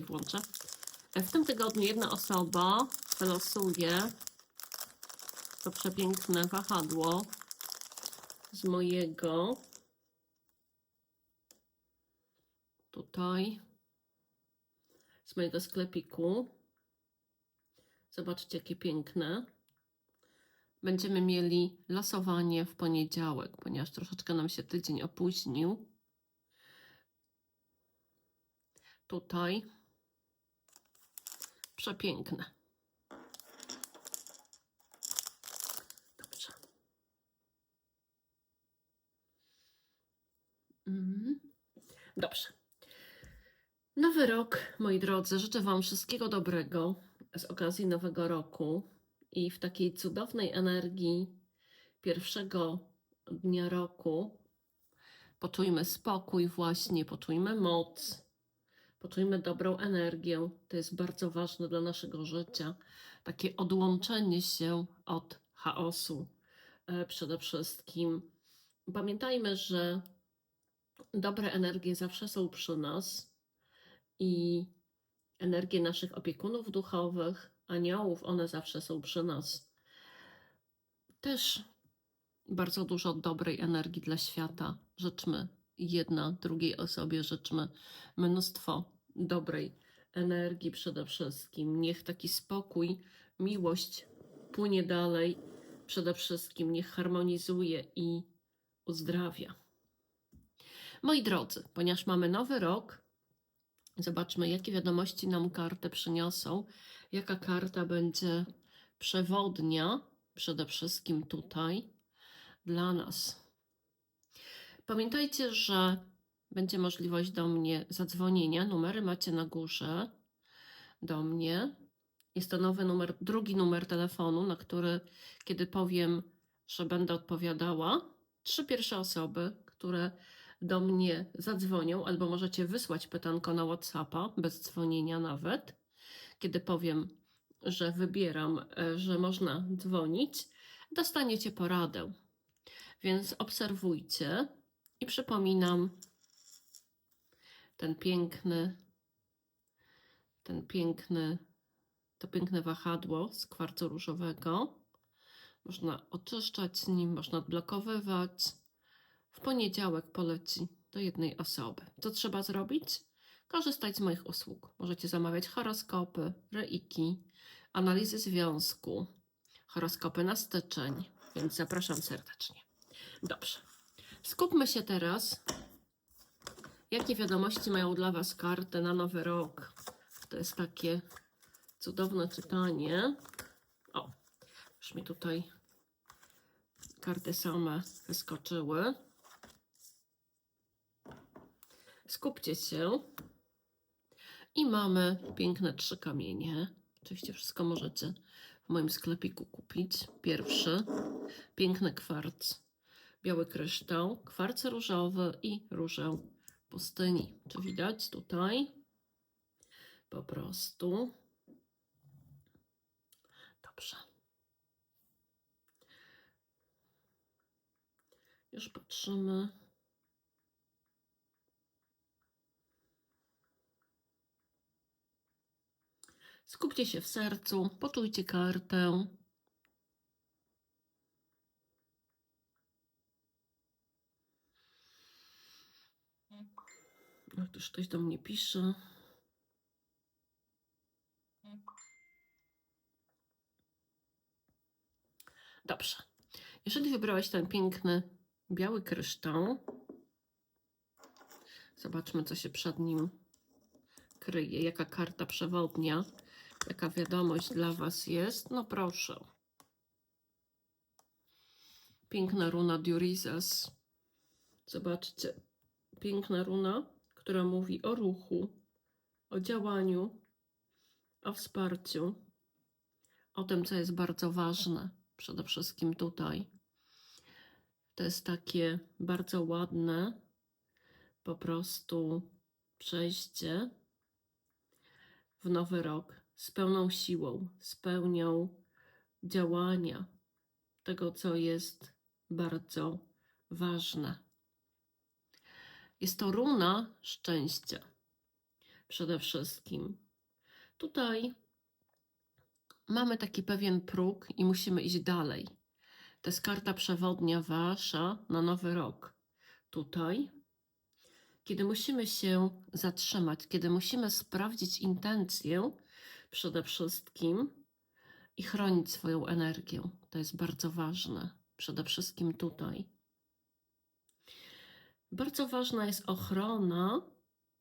włączę. W tym tygodniu jedna osoba wylosuje to przepiękne wahadło z mojego tutaj z mojego sklepiku. Zobaczcie, jakie piękne. Będziemy mieli losowanie w poniedziałek, ponieważ troszeczkę nam się tydzień opóźnił. Tutaj. Przepiękne. Dobrze. Mhm. Dobrze. Nowy rok, moi drodzy, życzę Wam wszystkiego dobrego z okazji Nowego Roku i w takiej cudownej energii pierwszego dnia roku poczujmy spokój, właśnie, poczujmy moc, poczujmy dobrą energię. To jest bardzo ważne dla naszego życia. Takie odłączenie się od chaosu e, przede wszystkim. Pamiętajmy, że dobre energie zawsze są przy nas i energie naszych opiekunów duchowych, aniołów, one zawsze są przy nas. Też bardzo dużo dobrej energii dla świata. Życzmy jedna drugiej osobie, życzmy mnóstwo dobrej energii przede wszystkim. Niech taki spokój, miłość płynie dalej. Przede wszystkim niech harmonizuje i uzdrawia. Moi drodzy, ponieważ mamy nowy rok, zobaczmy, jakie wiadomości nam karty przyniosą. Jaka karta będzie przewodnia, przede wszystkim tutaj, dla nas. Pamiętajcie, że będzie możliwość do mnie zadzwonienia. Numery macie na górze do mnie. Jest to nowy numer, drugi numer telefonu, na który, kiedy powiem, że będę odpowiadała, trzy pierwsze osoby, które do mnie zadzwonią, albo możecie wysłać pytanko na WhatsAppa, bez dzwonienia nawet. Kiedy powiem, że wybieram, e, że można dzwonić, dostaniecie poradę. Więc obserwujcie i przypominam ten piękny, ten piękny, to piękne wahadło z kwarcu różowego. Można oczyszczać nim, można odblokowywać. W poniedziałek poleci do jednej osoby. Co trzeba zrobić? Korzystać z moich usług. Możecie zamawiać horoskopy, reiki, analizy związku, horoskopy na styczeń, więc zapraszam serdecznie. Dobrze. Skupmy się teraz, jakie wiadomości mają dla Was karty na nowy rok. To jest takie cudowne czytanie. O, już mi tutaj karty same wyskoczyły. Skupcie się. I mamy piękne trzy kamienie. Oczywiście wszystko możecie w moim sklepiku kupić. Pierwszy, piękny kwarc, biały kryształ, kwarc różowy i różę pustyni. Czy widać tutaj? Po prostu. Dobrze. Już patrzymy. Skupcie się w sercu, poczujcie kartę. No, też ktoś do mnie pisze. Dobrze. Jeżeli wybrałeś ten piękny biały kryształ, zobaczmy, co się przed nim kryje, jaka karta przewodnia, jaka wiadomość dla Was jest. No proszę. Piękna runa Diurizas. Zobaczcie, piękna runa, która mówi o ruchu, o działaniu, o wsparciu, o tym, co jest bardzo ważne, przede wszystkim tutaj. To jest takie bardzo ładne, po prostu przejście w nowy rok z pełną siłą, z pełnią działania tego, co jest bardzo ważne. Jest to runa szczęścia. przede wszystkim. Tutaj mamy taki pewien próg i musimy iść dalej. To jest karta przewodnia wasza na nowy rok. Tutaj, kiedy musimy się zatrzymać, kiedy musimy sprawdzić intencję przede wszystkim i chronić swoją energię. To jest bardzo ważne. Przede wszystkim tutaj. Bardzo ważna jest ochrona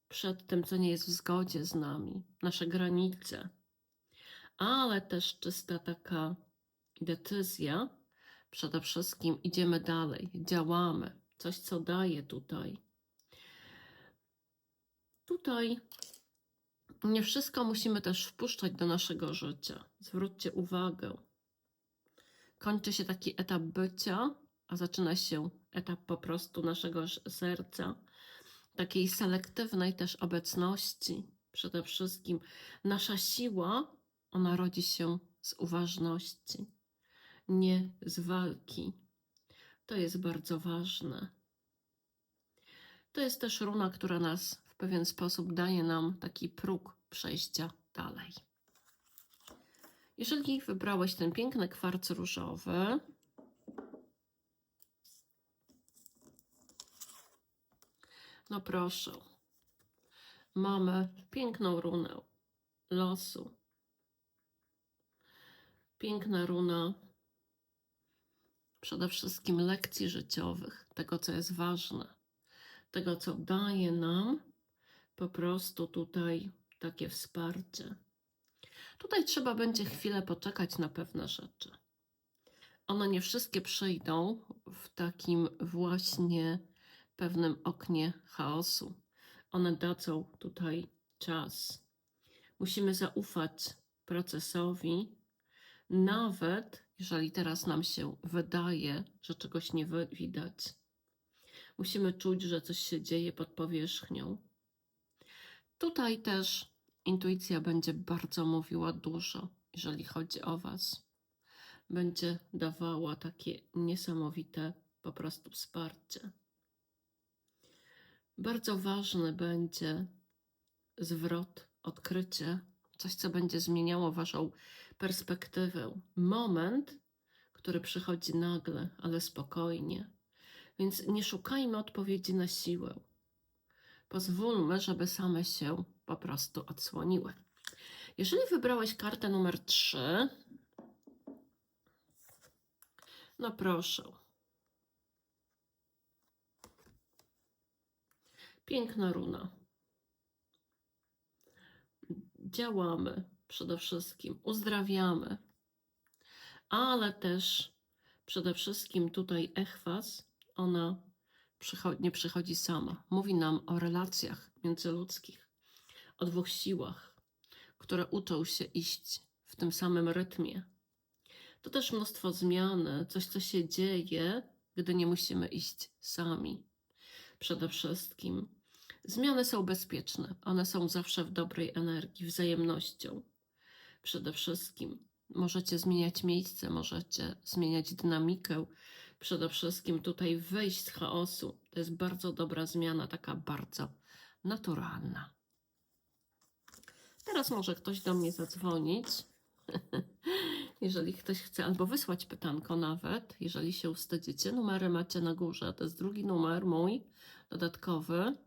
przed tym, co nie jest w zgodzie z nami, nasze granice, ale też czysta taka decyzja. Przede wszystkim idziemy dalej, działamy, coś co daje tutaj. Tutaj nie wszystko musimy też wpuszczać do naszego życia. Zwróćcie uwagę. Kończy się taki etap bycia, a zaczyna się etap po prostu naszego serca, takiej selektywnej też obecności. Przede wszystkim nasza siła, ona rodzi się z uważności, nie z walki. To jest bardzo ważne. To jest też runa, która nas w pewien sposób daje nam taki próg przejścia dalej. Jeżeli wybrałeś ten piękny kwarc różowy, no proszę, mamy piękną runę losu. Piękna runa przede wszystkim lekcji życiowych, tego co jest ważne, tego co daje nam po prostu tutaj takie wsparcie. Tutaj trzeba będzie chwilę poczekać na pewne rzeczy. One nie wszystkie przyjdą w takim właśnie pewnym oknie chaosu. One dadzą tutaj czas. Musimy zaufać procesowi, nawet jeżeli teraz nam się wydaje, że czegoś nie wi- widać. Musimy czuć, że coś się dzieje pod powierzchnią. Tutaj też intuicja będzie bardzo mówiła dużo, jeżeli chodzi o Was. Będzie dawała takie niesamowite po prostu wsparcie. Bardzo ważny będzie zwrot, odkrycie, coś, co będzie zmieniało Waszą perspektywę. Moment, który przychodzi nagle, ale spokojnie. Więc nie szukajmy odpowiedzi na siłę. Pozwólmy, żeby same się po prostu odsłoniły. Jeżeli wybrałeś kartę numer 3, no proszę. Piękna runa. Działamy przede wszystkim, uzdrawiamy, ale też przede wszystkim tutaj echwas, ona przycho- nie przychodzi sama. Mówi nam o relacjach międzyludzkich, o dwóch siłach, które uczą się iść w tym samym rytmie. To też mnóstwo zmiany, coś, co się dzieje, gdy nie musimy iść sami. Przede wszystkim zmiany są bezpieczne, one są zawsze w dobrej energii, wzajemnością. Przede wszystkim możecie zmieniać miejsce, możecie zmieniać dynamikę. Przede wszystkim tutaj wyjść z chaosu. To jest bardzo dobra zmiana, taka bardzo naturalna. Teraz może ktoś do mnie zadzwonić. Jeżeli ktoś chce, albo wysłać pytanko nawet, jeżeli się wstydzicie, numery macie na górze. To jest drugi numer mój, dodatkowy.